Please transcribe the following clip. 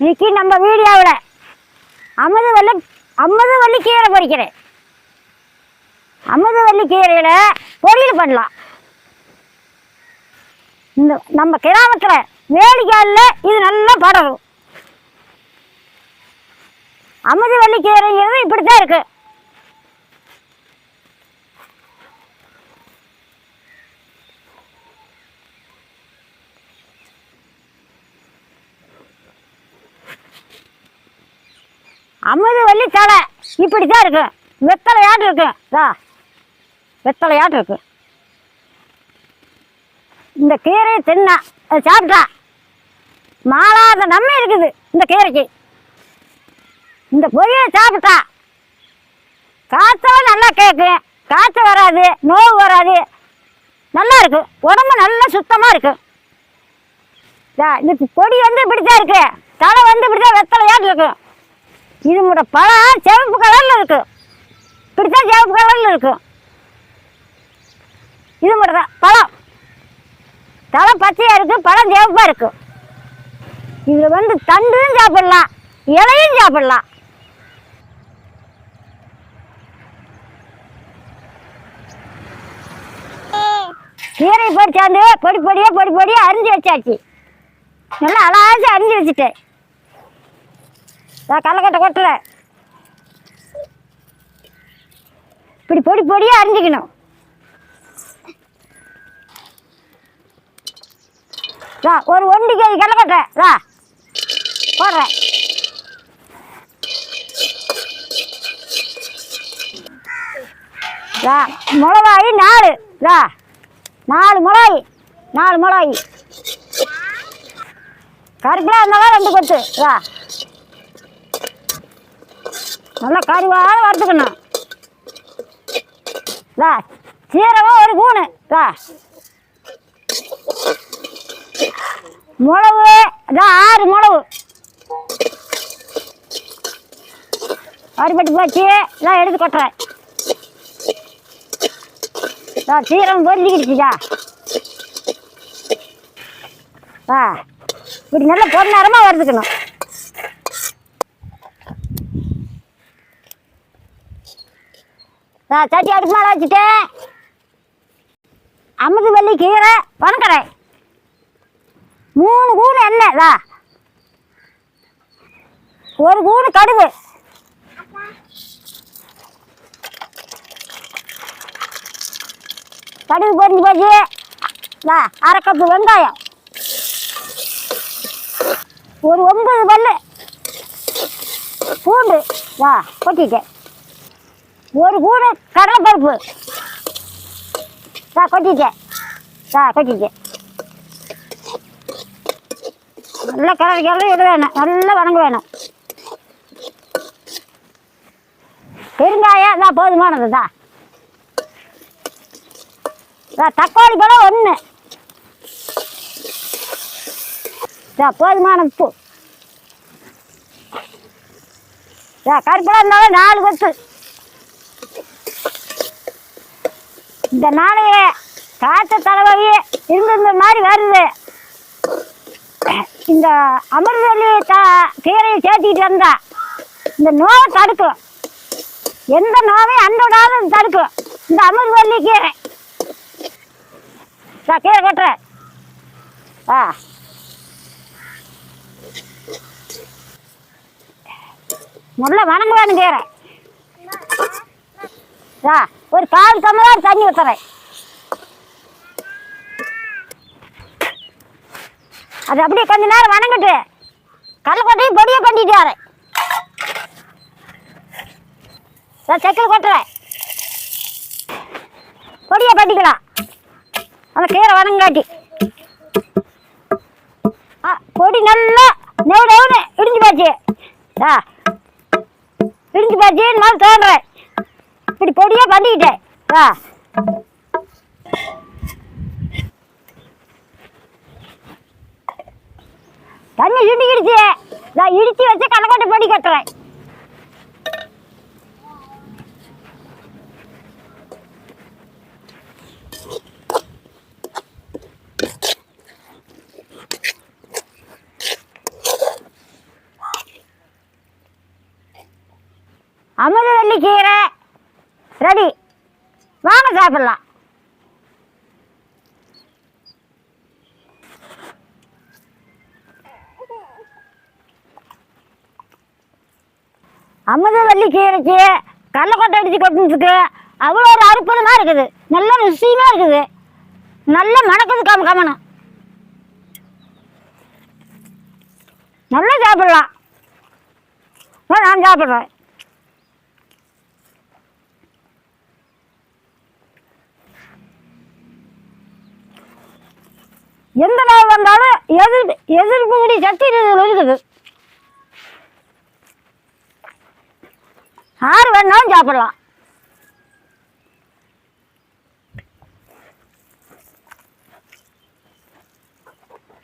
இன்னைக்கு நம்ம வீடியோவில் அமுதவல்லி அமுதவல்லி கீரை பொறிக்கிறேன். அமுதவல்லி கீரையில் பொரியல் பண்ணலாம். இந்த நம்ம கிராமத்தில் வேலிக்காலில் இது நல்லா படரும். அமுதவல்லி கீரைங்கிறது இப்படி தான் அமுது வள்ளி தலை இப்படி தான் இருக்கு வெத்தலையாட்டு இருக்கு? தா வெத்தலையாட்டு இருக்கு? இந்த கீரையை தின்னா அதை சாப்பிட்டா மாலாத நன்மை இருக்குது இந்த கீரைக்கு. இந்த பொரியை சாப்பிட்டா காற்றெல்லாம் நல்லா கேட்கும். காற்று வராது நோவு வராது. நல்லா இருக்கு. உடம்பு நல்லா சுத்தமாக இருக்கு. இந்த பொடி வந்து இப்படி தான் இருக்கு. தலை வந்து இப்படி தான் வெத்தலையாட்டு இது முறை பழம் சிவப்பு கலரில் இருக்கு. இப்படி தான் சிவப்பு கலரில் இருக்கும் இது முறை தான் பழம். தலை பச்சையாக இருக்குது பழம் சிவப்பாக இருக்கும் இதில் வந்து தண்டும் சாப்பிடலாம் இலையும் சாப்பிடலாம். கீரை பறிச்சாந்து பொடி பொடியாக பொடி பொடியாக அரிஞ்சு வச்சாச்சு. நல்லா அழகாச்சு அரிஞ்சு வச்சுட்டேன். நான் கல்லக்கட்டை கொட்டுறேன் இப்படி பொடி பொடியாக அறிஞ்சிக்கணும் ரா ஒரு ஒண்டி கேஜி கல்லக்கட்டை ரா போடுறேன். ரா மிளகாய் நாலு ரா நாலு மிளகாய் நாலு மிளகாய். கருப்பில் இருந்தாலும் ரெண்டு கொத்து ரா நல்லா கருவாக வறுத்துக்கணும் தா சீரகம் ஒரு கூணு தா. மிளகு அதான் ஆறு மிளகு அறுபட்டு போச்சு இதான் எடுத்து கொட்டுறேன். தா சீரகம் பொரிஞ்சிக்கிடுச்சுதா ஆ இப்படி நல்லா பொன்னரமாக வறுத்துக்கணும் நான் சட்டி அடுப்பு மேலே வச்சுட்டேன். அமுது கீரை வணக்கறேன் மூணு கூணு எண்ணெய் தா ஒரு கூணு கடுகு. கடுகு பொறிஞ்சு போச்சு. தா அரை கப்பு வெங்காயம். ஒரு ஒன்பது பல்லு பூண்டு. வா கொட்டிட்டேன். ஒரு கூடு கடலைப்பருப்பு. தா கொட்டிட்டேன் தா கொட்டிட்டேன் நல்லா கிளறி கிளறி இது வேணும். நல்லா வணங்க வேணும். பெருங்காயம் தான் போதுமானது தான் தக்காளி பழம் ஒன்று போதுமான உப்பு கருப்பெல்லாம் இருந்தாலும் நாலு கொத்து. இந்த நாளைய காய்ச்ச தலைவலி இருந்திருந்த மாதிரி வருது. இந்த அமிர்தவல்லி த கீரையை சேர்த்திக்கிட்டு வந்தா. இந்த நோவை தடுக்கும். எந்த நோவையும் அண்டோடாத தடுக்கும். இந்த அமிர்தவல்லி கீரை நான் கீரை கொட்டுறேன் ஆ. முதல்ல வணங்க வேணும் கீரை ஆ. ஒரு கால் டம்ளர் தண்ணி ஊற்றுறேன் அது அப்படியே கொஞ்ச நேரம் வணங்கிட்டு கடலக்கொட்டையும் பொடியை கொண்டிட்டு வரேன். நான் செக்கில் கொட்டுறேன். பொடியை பண்ணிக்கலாம். அந்த கீரை வணங்காட்டி. ஆ பொடி நல்லா நெவ் நெவ்னு இடிஞ்சு போச்சு. ஆ பண்ணிக்கிட்டேன் வா. தண்ணி சுண்டிக்கிடுச்சு நான் இடிச்சு வச்சு கணக்கட்டு பண்ணி கட்டுறேன். அமிர்தவல்லி கீரை. ரெடி. வாங்க சாப்பிடலாம். அமுதவல்லி கீரைக்கு கடலக்கொட்டை அடித்து கொட்டினதுக்கு அவ்வளோ ஒரு அற்புதமாக இருக்குது. நல்ல ருசியமாக இருக்குது. நல்ல மணக்குது கம கமனு. நல்லா சாப்பிட்லாம். நான் சாப்பிட்றேன். எந்த நாள் வந்தாலும் எதிர் எதிர்ப்பு கூடிய சக்தி இருக்குது யார் வேணாலும் சாப்பிடலாம்.